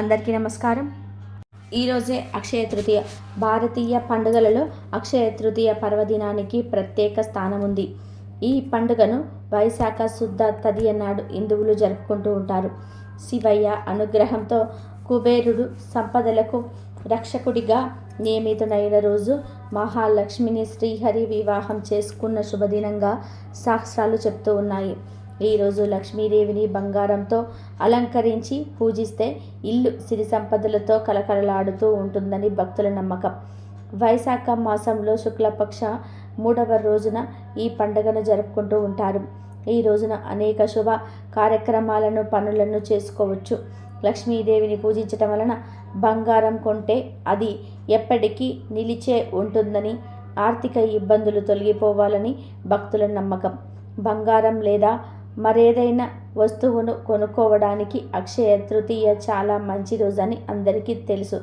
అందరికీ నమస్కారం. ఈరోజే అక్షయ తృతీయ భారతీయ పండుగలలో అక్షయ తృతీయ పర్వదినానికి ప్రత్యేక స్థానం ఉంది ఈ పండుగను వైశాఖ శుద్ధ తదియ నాడు హిందువులు జరుపుకుంటూ ఉంటారు. శివయ్య అనుగ్రహంతో కుబేరుడు సంపదలకు రక్షకుడిగా నియమితుడైన రోజు మహాలక్ష్మిని శ్రీహరి వివాహం చేసుకున్న శుభదినంగా శాస్త్రాలు చెప్తూ ఉన్నాయి. ఈరోజు లక్ష్మీదేవిని బంగారంతో అలంకరించి పూజిస్తే ఇల్లు సిరి సంపదలతో కలకలలాడుతూ ఉంటుందని భక్తుల నమ్మకం. వైశాఖ మాసంలో శుక్లపక్ష మూడవ రోజున ఈ పండుగను జరుపుకుంటూ ఉంటారు. ఈ రోజున అనేక శుభ కార్యక్రమాలను పనులను చేసుకోవచ్చు. లక్ష్మీదేవిని పూజించటం వలన బంగారం కొంటే అది ఎప్పటికీ నిలిచే ఉంటుందని ఆర్థిక ఇబ్బందులు తొలగిపోవాలని భక్తుల నమ్మకం. బంగారం లేదా మరేదైనా వస్తువును కొనుక్కోవడానికి అక్షయ తృతీయ చాలా మంచి రోజని అందరికీ తెలుసు.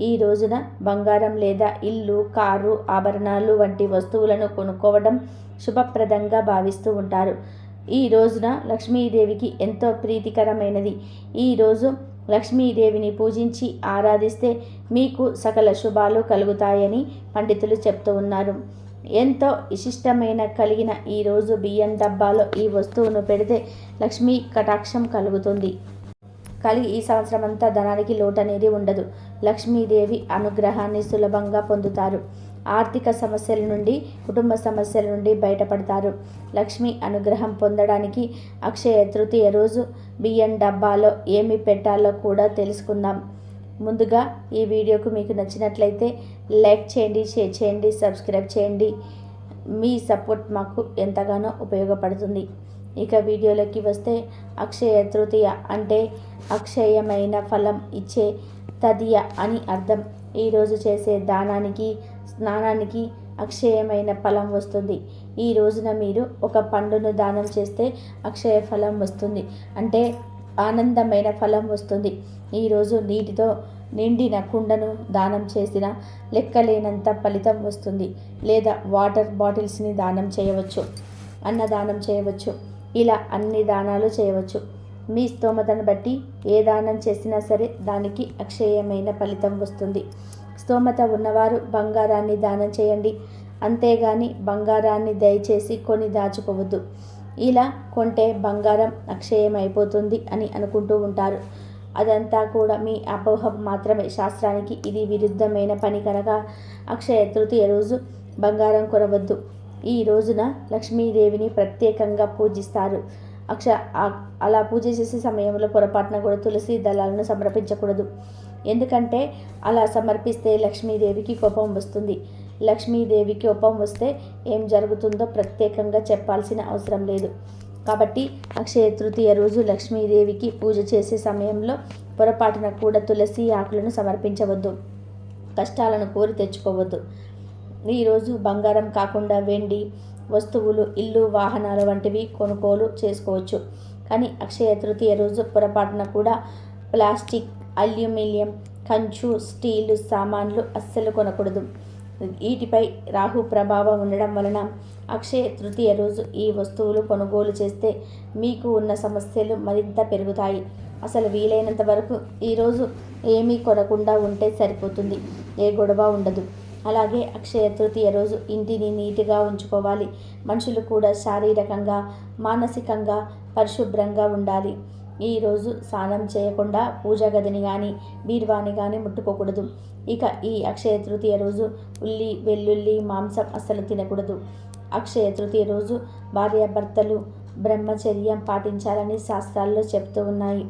ఈ రోజున బంగారం లేదా ఇల్లు కారు ఆభరణాలు వంటి వస్తువులను కొనుక్కోవడం శుభప్రదంగా భావిస్తూ ఉంటారు. ఈ రోజున లక్ష్మీదేవికి ఎంతో ప్రీతికరమైనది. ఈరోజు లక్ష్మీదేవిని పూజించి ఆరాధిస్తే మీకు సకల శుభాలు కలుగుతాయని పండితులు చెప్తూ ఉన్నారు. ఎంతో విశిష్టమైన కలిగిన ఈరోజు బియ్యం డబ్బాలో ఈ వస్తువును పెడితే లక్ష్మీ కటాక్షం కలుగుతుంది. కలిగి ఈ సంవత్సరం అంతా ధనానికి లోటనేది అనేది ఉండదు. లక్ష్మీదేవి అనుగ్రహాన్ని సులభంగా పొందుతారు. ఆర్థిక సమస్యల నుండి కుటుంబ సమస్యల నుండి బయటపడతారు. లక్ష్మి అనుగ్రహం పొందడానికి అక్షయ తృతీయ రోజు బియ్యం డబ్బాలో ఏమి పెట్టాలో కూడా తెలుసుకుందాం. ముందుగా ఈ వీడియోకు మీకు నచ్చినట్లయితే లైక్ చేయండి షేర్ చేయండి సబ్స్క్రైబ్ చేయండి. మీ సపోర్ట్ మాకు ఎంతగానో ఉపయోగపడుతుంది. ఇక వీడియోలోకి వస్తే అక్షయ తృతీయ అంటే అక్షయమైన ఫలం ఇచ్చే తదియ అని అర్థం. ఈరోజు చేసే దానానికి స్నానానికి అక్షయమైన ఫలం వస్తుంది. ఈ రోజున మీరు ఒక పండును దానం చేస్తే అక్షయ ఫలం వస్తుంది. అంటే ఆనందమైన ఫలం వస్తుంది. ఈరోజు నీటితో నిండిన కుండను దానం చేసిన లెక్కలేనంత ఫలితం వస్తుంది. లేదా వాటర్ బాటిల్స్ని దానం చేయవచ్చు అన్నదానం చేయవచ్చు ఇలా అన్ని దానాలు చేయవచ్చు. మీ స్తోమతను బట్టి ఏ దానం చేసినా సరే దానికి అక్షయమైన ఫలితం వస్తుంది. స్తోమత ఉన్నవారు బంగారాన్ని దానం చేయండి. అంతేగాని బంగారాన్ని దయచేసి కొని దాచుకోవద్దు. ఇలా కొంటే బంగారం అక్షయం అయిపోతుంది అని అనుకుంటూ ఉంటారు. అదంతా కూడా మీ అపోహ మాత్రమే. శాస్త్రానికి ఇది విరుద్ధమైన పని కనుక అక్షయ తృతీయ రోజు బంగారం కొనవద్దు. ఈ రోజున లక్ష్మీదేవిని ప్రత్యేకంగా పూజిస్తారు. అక్ష అలా పూజ చేసే సమయంలో పొరపాటున కూడా తులసి దళాలను సమర్పించకూడదు. ఎందుకంటే అలా సమర్పిస్తే లక్ష్మీదేవికి కోపం వస్తుంది. లక్ష్మీదేవికి కోపం వస్తే ఏం జరుగుతుందో ప్రత్యేకంగా చెప్పాల్సిన అవసరం లేదు. కాబట్టి అక్షయ తృతీయ రోజు లక్ష్మీదేవికి పూజ చేసే సమయంలో పొరపాటున కూడా తులసి ఆకులను సమర్పించవద్దు. కష్టాలను కోరి తెచ్చుకోవద్దు. ఈరోజు బంగారం కాకుండా వెండి వస్తువులు ఇల్లు వాహనాలు వంటివి కొనుగోలు చేసుకోవచ్చు. కానీ అక్షయ తృతీయ రోజు పొరపాటున కూడా ప్లాస్టిక్ అల్యూమినియం కంచు స్టీలు సామాన్లు అస్సలు కొనకూడదు. వీటిపై రాహు ప్రభావం ఉండడం వలన అక్షయ తృతీయ రోజు ఈ వస్తువులు కొనుగోలు చేస్తే మీకు ఉన్న సమస్యలు మరింత పెరుగుతాయి. అసలు వీలైనంత వరకు ఈరోజు ఏమీ కొనకుండా ఉంటే సరిపోతుంది. ఏ గొడవ ఉండదు. అలాగే అక్షయ తృతీయ రోజు ఇంటిని నీట్గా ఉంచుకోవాలి. మనుషులు కూడా శారీరకంగా మానసికంగా పరిశుభ్రంగా ఉండాలి. ఈరోజు స్నానం చేయకుండా పూజా గదిని కానీ బీర్వాని కానీ ముట్టుకోకూడదు. ఇక ఈ అక్షయ తృతీయ రోజు ఉల్లి వెల్లుల్లి మాంసం అస్సలు తినకూడదు. అక్షయ తృతీయ రోజు భార్యాభర్తలు బ్రహ్మచర్యం పాటించాలని శాస్త్రాల్లో చెప్తూ ఉన్నాయి.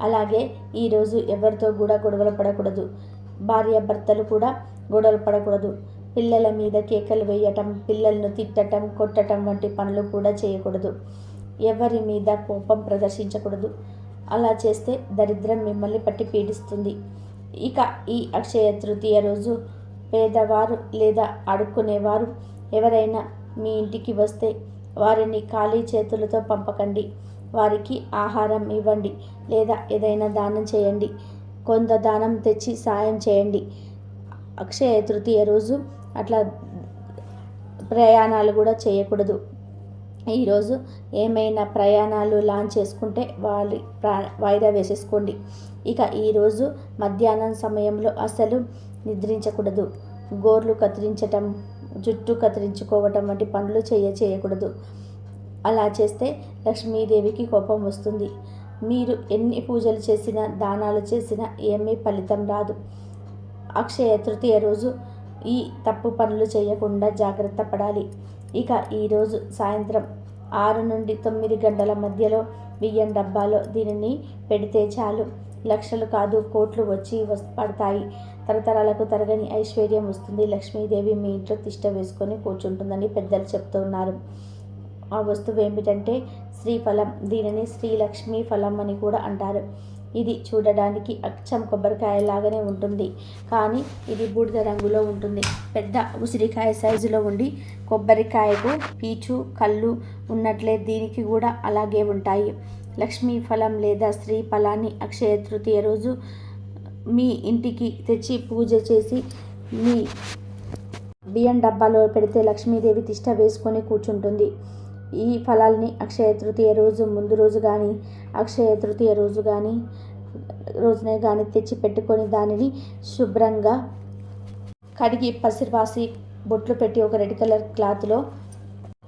అలాగే ఈరోజు ఎవరితో కూడా గొడవలు పడకూడదు. భార్యాభర్తలు కూడా గొడవలు పడకూడదు. పిల్లల మీద కేకలు వేయటం పిల్లలను తిట్టటం కొట్టటం వంటి పనులు కూడా చేయకూడదు. ఎవరి మీద కోపం ప్రదర్శించకూడదు. అలా చేస్తే దరిద్రం మిమ్మల్ని పట్టి పీడిస్తుంది. ఇక ఈ అక్షయ తృతీయ రోజు పేదవారు లేదా అడుక్కునేవారు ఎవరైనా మీ ఇంటికి వస్తే వారిని ఖాళీ చేతులతో పంపకండి. వారికి ఆహారం ఇవ్వండి లేదా ఏదైనా దానం చేయండి. కొంత దానం తెచ్చి సాయం చేయండి. అక్షయ తృతీయ రోజు అట్లా ప్రయాణాలు కూడా చేయకూడదు. ఈరోజు ఏమైనా ప్రయాణాలు లాంచ్ చేసుకుంటే వాళ్ళ వాయిదా వేసేసుకోండి. ఇక ఈరోజు మధ్యాహ్నం సమయంలో అసలు నిద్రించకూడదు. గోర్లు కత్తిరించటం జుట్టు కత్తిరించుకోవటం వంటి పనులు చేయ చేయకూడదు. అలా చేస్తే లక్ష్మీదేవికి కోపం వస్తుంది. మీరు ఎన్ని పూజలు చేసినా దానాలు చేసినా ఏమీ ఫలితం రాదు. అక్షయ తృతీయ రోజు ఈ తప్పు పనులు చేయకుండా జాగ్రత్త పడాలి. ఇక ఈరోజు సాయంత్రం ఆరు నుండి తొమ్మిది గంటల మధ్యలో బియ్యం డబ్బాలో దీనిని పెడితే చాలు. లక్షలు కాదు కోట్లు వచ్చి వస్ పడతాయి. తరతరాలకు తరగని ఐశ్వర్యం వస్తుంది. లక్ష్మీదేవి మీ ఇంట్లో తిష్ట వేసుకొని కూర్చుంటుందని పెద్దలు చెప్తున్నారు ఆ వస్తువు ఏమిటంటే శ్రీఫలం. దీనిని శ్రీలక్ష్మీ ఫలం అని కూడా అంటారు. ఇది చూడడానికి అచ్చం కొబ్బరికాయ లాగానే ఉంటుంది. కానీ ఇది బూడిద రంగులో ఉంటుంది. పెద్ద ఉసిరికాయ సైజులో ఉండి కొబ్బరికాయకు పీచు కళ్ళు ఉన్నట్లే దీనికి కూడా అలాగే ఉంటాయి. లక్ష్మీ ఫలం లేదా స్త్రీ ఫలాన్ని అక్షయ తృతీయ రోజు మీ ఇంటికి తెచ్చి పూజ చేసి మీ బియ్యం డబ్బాలో పెడితే లక్ష్మీదేవి తిష్ట వేసుకొని కూర్చుంటుంది. ఈ ఫలాల్ని అక్షయ తృతీయ రోజు ముందు రోజు కానీ అక్షయ తృతీయ రోజు కానీ రోజునే కానీ తెచ్చి పెట్టుకొని దానిని శుభ్రంగా కడిగి పసిరివాసి బొట్లు పెట్టి ఒక రెడ్ కలర్ క్లాత్లో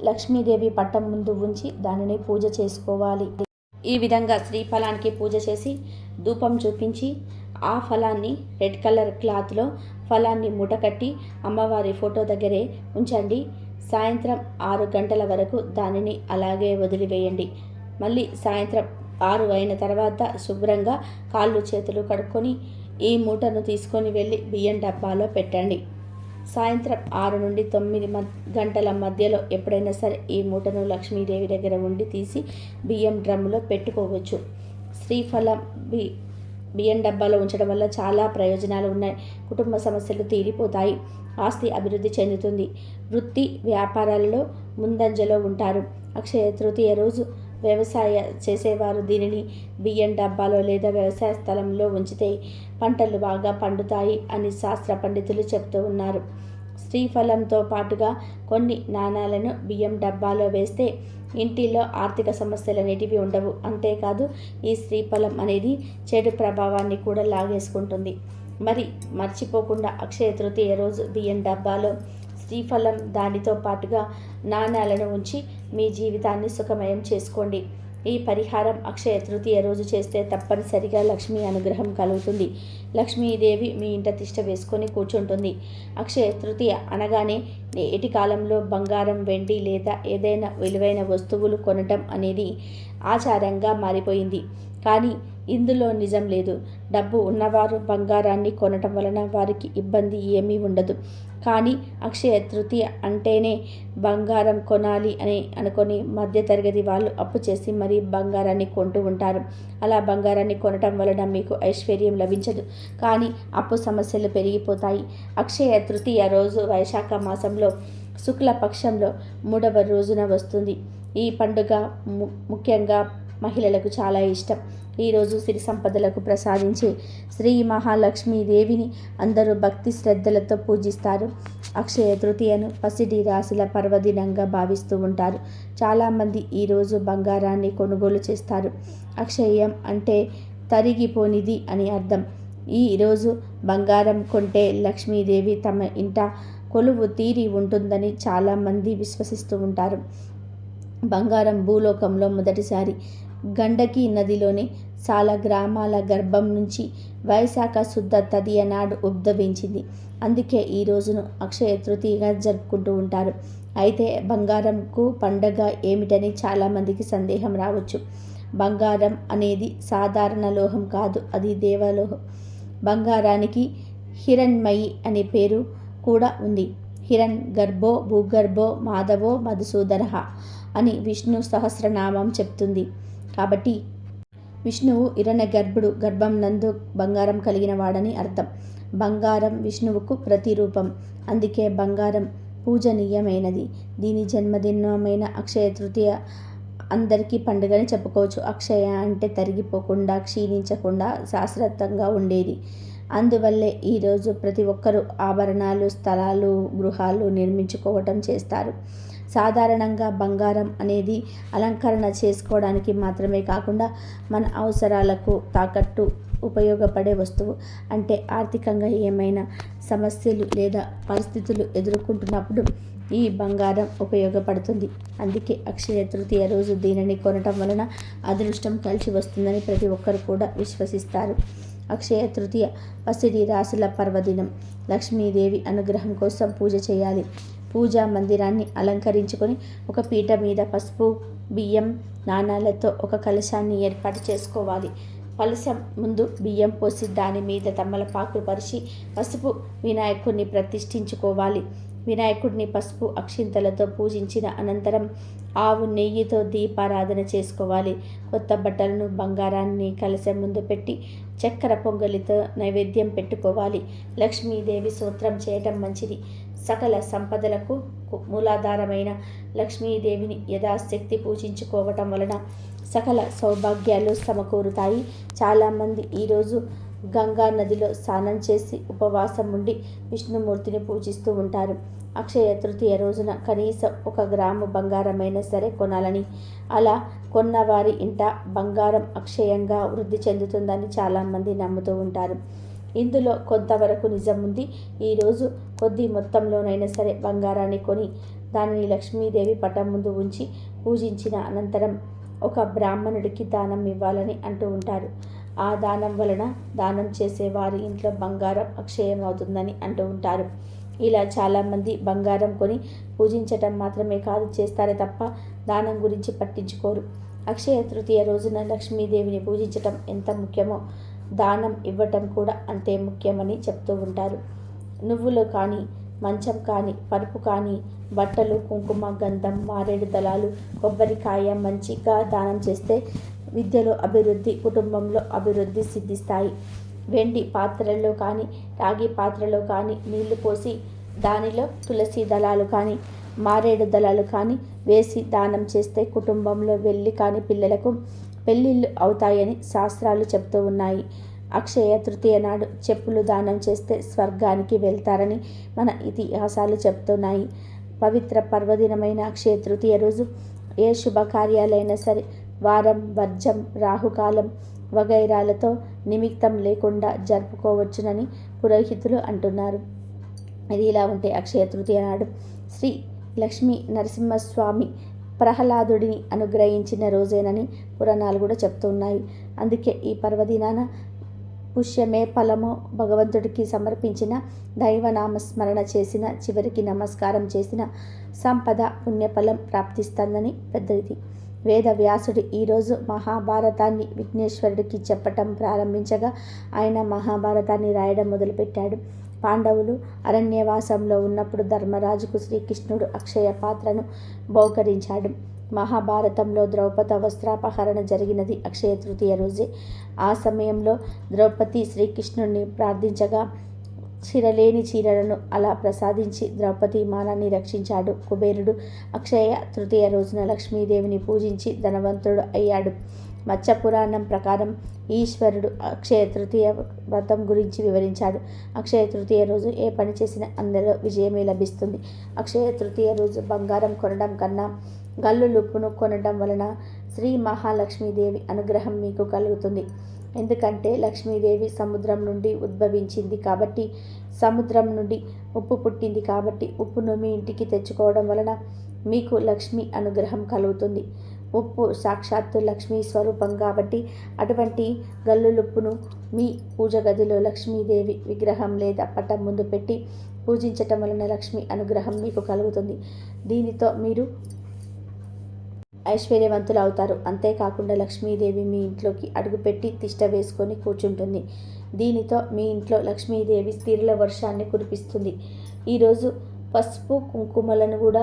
లక్ష్మీదేవి పట్టం ముందు ఉంచి దానిని పూజ చేసుకోవాలి. ఈ విధంగా శ్రీ ఫలానికి పూజ చేసి ధూపం చూపించి ఆ ఫలాన్ని రెడ్ కలర్ క్లాత్లో ఫలాన్ని మూటకట్టి అమ్మవారి ఫోటో దగ్గరే ఉంచండి. సాయంత్రం ఆరు గంటల వరకు దానిని అలాగే వదిలివేయండి. మళ్ళీ సాయంత్రం ఆరు అయిన తర్వాత శుభ్రంగా కాళ్ళు చేతులు కడుక్కొని ఈ మూటను తీసుకొని వెళ్ళి బియ్యం డబ్బాలో పెట్టండి. సాయంత్రం ఆరు నుండి తొమ్మిది మ గంటల మధ్యలో ఎప్పుడైనా సరే ఈ మూటను లక్ష్మీదేవి దగ్గర ఉండి తీసి బియ్యం డ్రమ్ములో పెట్టుకోవచ్చు. శ్రీఫలం బి బియ్యం డబ్బాలో ఉంచడం వల్ల చాలా ప్రయోజనాలు ఉన్నాయి. కుటుంబ సమస్యలు తీరిపోతాయి. ఆస్తి అభివృద్ధి చెందుతుంది. వృత్తి వ్యాపారాలలో ముందంజలో ఉంటారు. అక్షయ తృతీయ రోజు వ్యవసాయ చేసేవారు దీనిని బియ్యం డబ్బాలో లేదా వ్యవసాయ స్థలంలో ఉంచితే పంటలు బాగా పండుతాయి అని శాస్త్ర పండితులు చెప్తూ ఉన్నారు. శ్రీఫలంతో పాటుగా కొన్ని నాణాలను బియ్యం డబ్బాలో వేస్తే ఇంటిలో ఆర్థిక సమస్యలు అనేటివి ఉండవు. అంతేకాదు ఈ శ్రీఫలం అనేది చెడు ప్రభావాన్ని కూడా లాగేసుకుంటుంది. మరి మర్చిపోకుండా అక్షయ తృతీయ రోజు బియ్యం డబ్బాలో శ్రీఫలం దానితో పాటుగా నాణాలను ఉంచి మీ జీవితాన్ని సుఖమయం చేసుకోండి. ఈ పరిహారం అక్షయ తృతీయ రోజు చేస్తే తప్పనిసరిగా లక్ష్మీ అనుగ్రహం కలుగుతుంది. లక్ష్మీదేవి మీ ఇంట తిష్ట వేసుకొని కూర్చుంటుంది. అక్షయ తృతీయ అనగానే నేటి కాలంలో బంగారం వెండి లేదా ఏదైనా విలువైన వస్తువులు కొనటం అనేది ఆచారంగా మారిపోయింది. కానీ ఇందులో నిజం లేదు. డబ్బు ఉన్నవారు బంగారాన్ని కొనటం వలన వారికి ఇబ్బంది ఏమీ ఉండదు. కానీ అక్షయ తృతీయ అంటేనే బంగారం కొనాలి అని అనుకొని మధ్యతరగతి వాళ్ళు అప్పు చేసి మరీ బంగారాన్ని కొంటూ ఉంటారు. అలా బంగారాన్ని కొనటం వలన మీకు ఐశ్వర్యం లభించదు. కానీ అప్పు సమస్యలు పెరిగిపోతాయి. అక్షయ తృతీయ రోజు వైశాఖ మాసంలో శుక్ల పక్షంలో మూడవ రోజున వస్తుంది. ఈ పండుగ ముఖ్యంగా మహిళలకు చాలా ఇష్టం. ఈరోజు సిరి సంపదలకు ప్రసాదించే శ్రీ మహాలక్ష్మీదేవిని అందరూ భక్తి శ్రద్ధలతో పూజిస్తారు. అక్షయ తృతీయను పసిడి రాశుల పర్వదినంగా భావిస్తూ ఉంటారు. చాలామంది ఈరోజు బంగారాన్ని కొనుగోలు చేస్తారు. అక్షయం అంటే తరిగిపోనిది అని అర్థం. ఈరోజు బంగారం కొంటే లక్ష్మీదేవి తమ ఇంట కొలువు తీరి ఉంటుందని చాలామంది విశ్వసిస్తూ ఉంటారు. బంగారం భూలోకంలో మొదటిసారి గండకి నదిలోని చాలా గ్రామాల గర్భం నుంచి వైశాఖ శుద్ధ తదియ నాడు ఉద్భవించింది. అందుకే ఈ రోజును అక్షయ తృతీయగా జరుపుకుంటూ ఉంటారు. అయితే బంగారంకు పండగ ఏమిటని చాలామందికి సందేహం రావచ్చు. బంగారం అనేది సాధారణ లోహం కాదు అది దేవలోహం. బంగారానికి హిరణ్మయి అనే పేరు కూడా ఉంది. హిరణ్ గర్భో భూగర్భో మాధవో మధుసూదర అని విష్ణు సహస్రనామం చెప్తుంది. కాబట్టి విష్ణువు ఇరణ గర్భుడు గర్భం నందు బంగారం కలిగిన వాడని అర్థం. బంగారం విష్ణువుకు ప్రతిరూపం. అందుకే బంగారం పూజనీయమైనది. దీని జన్మదినమైన అక్షయ తృతీయ అందరికీ పండుగని చెప్పుకోవచ్చు. అక్షయ అంటే తరిగిపోకుండా క్షీణించకుండా శాశ్వతంగా ఉండేది. అందువల్లే ఈరోజు ప్రతి ఒక్కరూ ఆభరణాలు స్థలాలు గృహాలు నిర్మించుకోవటం చేస్తారు. సాధారణంగా బంగారం అనేది అలంకరణ చేసుకోవడానికి మాత్రమే కాకుండా మన అవసరాలకు తాకట్టు ఉపయోగపడే వస్తువు. అంటే ఆర్థికంగా ఏమైనా సమస్యలు లేదా పరిస్థితులు ఎదుర్కొంటున్నప్పుడు ఈ బంగారం ఉపయోగపడుతుంది. అందుకే అక్షయ తృతీయ రోజు దీనిని కొనటం వలన అదృష్టం కలిసి వస్తుందని ప్రతి ఒక్కరు కూడా విశ్వసిస్తారు. అక్షయ తృతీయ పసిడి రాసుల పర్వదినం. లక్ష్మీదేవి అనుగ్రహం కోసం పూజ చేయాలి. పూజా మందిరాన్ని అలంకరించుకొని ఒక పీట మీద పసుపు బియ్యం నాణాలతో ఒక కలశాన్ని ఏర్పాటు చేసుకోవాలి. కలశం ముందు బియ్యం పోసి దాని మీద తమ్మలపాకులు పరిచి పసుపు వినాయకుడిని ప్రతిష్ఠించుకోవాలి. వినాయకుడిని పసుపు అక్షింతలతో పూజించిన అనంతరం ఆవు నెయ్యితో దీపారాధన చేసుకోవాలి. కొత్త బట్టలను బంగారాన్ని కలశం ముందు పెట్టి చక్కెర పొంగలితో నైవేద్యం పెట్టుకోవాలి. లక్ష్మీదేవి సూత్రం చేయటం మంచిది. సకల సంపదలకు మూలాధారమైన లక్ష్మీదేవిని యథాశక్తి పూజించుకోవటం వలన సకల సౌభాగ్యాలు సమకూరుతాయి. చాలామంది ఈరోజు గంగా నదిలో స్నానం చేసి ఉపవాసం ఉండి విష్ణుమూర్తిని పూజిస్తూ ఉంటారు. అక్షయ తృతీయ రోజున కనీసం ఒక గ్రాము బంగారమైనా సరే కొనాలని. అలా కొన్నవారి ఇంట బంగారం అక్షయంగా వృద్ధి చెందుతుందని చాలామంది నమ్ముతూ ఉంటారు. ఇందులో కొంతవరకు నిజం ఉంది. ఈరోజు కొద్ది మొత్తంలోనైనా సరే బంగారాన్ని కొని దానిని లక్ష్మీదేవి పటం ముందు ఉంచి పూజించిన అనంతరం ఒక బ్రాహ్మణుడికి దానం ఇవ్వాలని అంటూ ఉంటారు. ఆ దానం వలన దానం చేసే వారి ఇంట్లో బంగారం అక్షయం అవుతుందని అంటూ ఉంటారు. ఇలా చాలామంది బంగారం కొని పూజించటం మాత్రమే కాదు చేస్తారే తప్ప దానం గురించి పట్టించుకోరు. అక్షయ తృతీయ రోజున లక్ష్మీదేవిని పూజించటం ఎంత ముఖ్యమో దానం ఇవ్వటం కూడా అంతే ముఖ్యమని చెప్తూ ఉంటారు. నువ్వులు కానీ మంచం కానీ పరుపు కానీ బట్టలు కుంకుమ గంధం మారేడు దళాలు కొబ్బరికాయ మంచిగా దానం చేస్తే విద్యలో అభివృద్ధి కుటుంబంలో అభివృద్ధి సిద్ధిస్తాయి. వెండి పాత్రల్లో కానీ రాగి పాత్రలో కానీ నీళ్ళు పోసి దానిలో తులసి దళాలు కానీ మారేడు దళాలు కానీ వేసి దానం చేస్తే కుటుంబంలో వెళ్ళి కానీ పిల్లలకు పెళ్ళిళ్ళు అవుతాయని శాస్త్రాలు చెప్తూ ఉన్నాయి. అక్షయ తృతీయ నాడు చెప్పులు దానం చేస్తే స్వర్గానికి వెళ్తారని మన ఇతిహాసాలు చెప్తున్నాయి పవిత్ర పర్వదినమైన అక్షయ తృతీయ రోజు ఏ శుభకార్యాలైనా సరే వారం వర్జం రాహుకాలం వగైరాలతో నిమిత్తం లేకుండా జరుపుకోవచ్చునని పురోహితులు అంటున్నారు. ఇది ఇలా ఉంటే అక్షయ తృతీయ నాడు శ్రీ లక్ష్మీ నరసింహస్వామి ప్రహ్లాదుడిని అనుగ్రహించిన రోజేనని పురాణాలు కూడా చెప్తున్నాయి. అందుకే ఈ పర్వదినాన పుష్యమే ఫలము భగవంతుడికి సమర్పించిన దైవనామస్మరణ చేసిన చివరికి నమస్కారం చేసిన సంపద పుణ్యఫలం ప్రాప్తిస్తుందని పెద్దది. వేద వ్యాసుడు ఈరోజు మహాభారతాన్ని విఘ్నేశ్వరుడికి చెప్పటం ప్రారంభించగా ఆయన మహాభారతాన్ని రాయడం మొదలుపెట్టాడు. పాండవులు అరణ్యవాసంలో ఉన్నప్పుడు ధర్మరాజుకు శ్రీకృష్ణుడు అక్షయ పాత్రను బహుకరించాడు. మహాభారతంలో ద్రౌపద వస్త్రాపహరణ జరిగినది అక్షయ తృతీయ రోజే. ఆ సమయంలో ద్రౌపది శ్రీకృష్ణుడిని ప్రార్థించగా చిరలేని చీరలను అలా ప్రసాదించి ద్రౌపది మానాన్ని రక్షించాడు. కుబేరుడు అక్షయ తృతీయ రోజున లక్ష్మీదేవిని పూజించి ధనవంతుడు అయ్యాడు. మత్స్య పురాణం ప్రకారం ఈశ్వరుడు అక్షయ తృతీయ వ్రతం గురించి వివరించాడు. అక్షయ తృతీయ రోజు ఏ పని చేసినా అందరూ విజయమే లభిస్తుంది. అక్షయ తృతీయ రోజు బంగారం కొనడం కన్నా గల్లు లుప్పును కొనడం వలన శ్రీ మహాలక్ష్మీదేవి అనుగ్రహం మీకు కలుగుతుంది. ఎందుకంటే లక్ష్మీదేవి సముద్రం నుండి ఉద్భవించింది కాబట్టి సముద్రం నుండి ఉప్పు పుట్టింది కాబట్టి ఉప్పును మీ ఇంటికి తెచ్చుకోవడం వలన మీకు లక్ష్మి అనుగ్రహం కలుగుతుంది. ఉప్పు సాక్షాత్తు లక్ష్మీ స్వరూపం కాబట్టి అటువంటి గల్లులుప్పును మీ పూజ గదిలో లక్ష్మీదేవి విగ్రహం లేదా పట్టం ముందు పెట్టి పూజించటం వలన లక్ష్మి అనుగ్రహం మీకు కలుగుతుంది. దీనితో మీరు ఐశ్వర్యవంతులు అవుతారు అంతేకాకుండా లక్ష్మీదేవి మీ ఇంట్లోకి అడుగుపెట్టి తిష్ట వేసుకొని కూర్చుంటుంది. దీనితో మీ ఇంట్లో లక్ష్మీదేవి స్థిరల వర్షాన్ని కురిపిస్తుంది. ఈరోజు పసుపు కుంకుమలను కూడా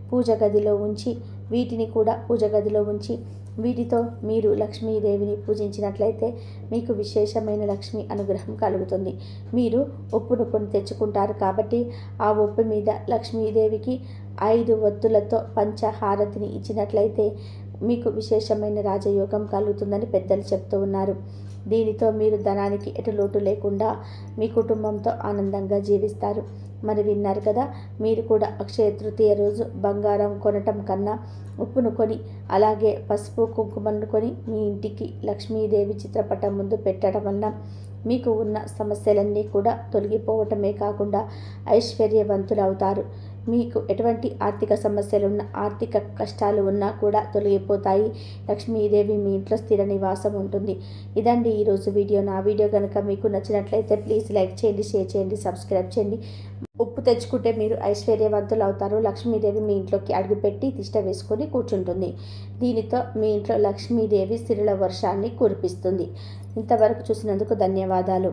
పూజ గదిలో ఉంచి వీటిని కూడా పూజ గదిలో ఉంచి వీటితో మీరు లక్ష్మీదేవిని పూజించినట్లయితే మీకు విశేషమైన లక్ష్మి అనుగ్రహం కలుగుతుంది. మీరు ఉప్పును కొని తెచ్చుకుంటారు కాబట్టి ఆ ఉప్పు మీద లక్ష్మీదేవికి ఐదు ఒత్తులతో పంచహారతిని ఇచ్చినట్లయితే మీకు విశేషమైన రాజయోగం కలుగుతుందని పెద్దలు చెప్తూ ఉన్నారు. దీనితో మీరు ధనానికి ఎటు లోటు లేకుండా మీ కుటుంబంతో ఆనందంగా జీవిస్తారు. మరి విన్నారు కదా మీరు కూడా అక్షయ తృతీయ రోజు బంగారం కొనటం కన్నా ఉప్పును కొని అలాగే పసుపు కుంకుమను కొని మీ ఇంటికి లక్ష్మీదేవి చిత్రపటం ముందు పెట్టడం వలన మీకు ఉన్న సమస్యలన్నీ కూడా తొలగిపోవటమే కాకుండా ఐశ్వర్యవంతులు అవుతారు మీకు ఎటువంటి ఆర్థిక సమస్యలున్న ఆర్థిక కష్టాలు ఉన్నా కూడా తొలగిపోతాయి. లక్ష్మీదేవి మీ ఇంట్లో స్థిర నివాసం ఉంటుంది. ఇదండి ఈరోజు వీడియో. నా వీడియో కనుక మీకు నచ్చినట్లయితే ప్లీజ్ లైక్ చేయండి షేర్ చేయండి సబ్స్క్రైబ్ చేయండి. ఉప్పు తెచ్చుకుంటే మీరు ఐశ్వర్యవంతులు అవుతారు. లక్ష్మీదేవి మీ ఇంట్లోకి అడుగుపెట్టి తిష్ట వేసుకొని కూర్చుంటుంది. దీనితో మీ ఇంట్లో లక్ష్మీదేవి సిరుల వర్షాన్ని కురిపిస్తుంది. ఇంతవరకు చూసినందుకు ధన్యవాదాలు.